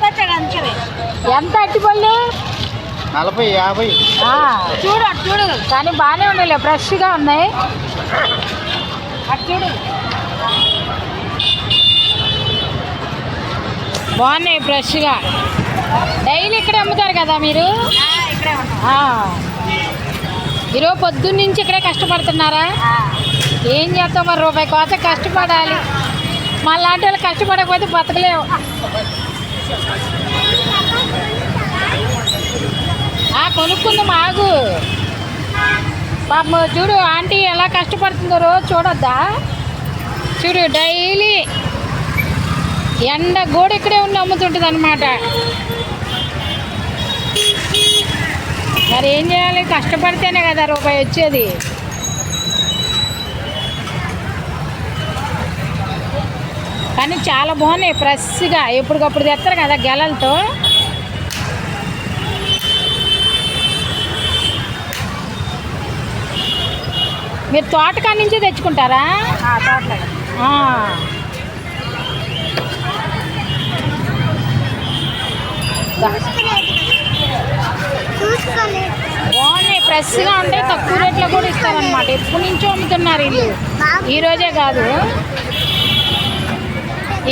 పచ్చీర అంచవే ఎంత అట్టిపళ్ళు నలభై యాభై. ఆ, చూడు అటు చూడు. కానీ బాగానే ఉన్నాయి ఫ్రెష్గా ఉన్నాయి. అటు చూడు. బాగున్నాయి ఫ్రెష్గా. డైలీ ఇక్కడే అమ్ముతారు కదా మీరు? ఆ, ఇక్కడే. ఈరోజు పొద్దున్న నుంచి ఇక్కడే కష్టపడుతున్నారా? ఏం చేస్తాం మరి రూపాయి కోసం కష్టపడాలి. మళ్ళాంటి వాళ్ళు కష్టపడకపోతే బతకలేవు ఆ, కొనుక్కుందాం పాప చూడు ఆంటీ ఎలా కష్టపడుతుందో రోజు చూడొద్దా? చూడు డైలీ ఎండ గోడ ఇక్కడే ఉండి అమ్ముతుంటుంది అనమాట మరి ఏం చేయాలి? కష్టపడితేనే కదా రూపాయి వచ్చేది. కానీ చాలా బాగున్నాయి ఫ్రెష్గా. ఎప్పటికప్పుడు తెస్తారు కదా గెలలతో. మీరు తోటకాడ నుంచే తెచ్చుకుంటారా. దా. బాగున్నాయి. ఫ్రెష్గా ఉంటాయి తక్కువ రేట్లో కూడా ఇస్తారనమాట ఎప్పటి నుంచో అమ్ముతున్నారు ఇల్లు ఈ రోజే కాదు.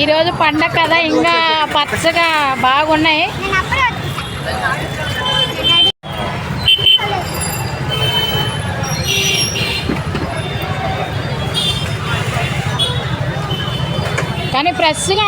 ఈరోజు పండగ కదా ఇంకా పచ్చగా బాగున్నాయి. కానీ ఫ్రెష్గా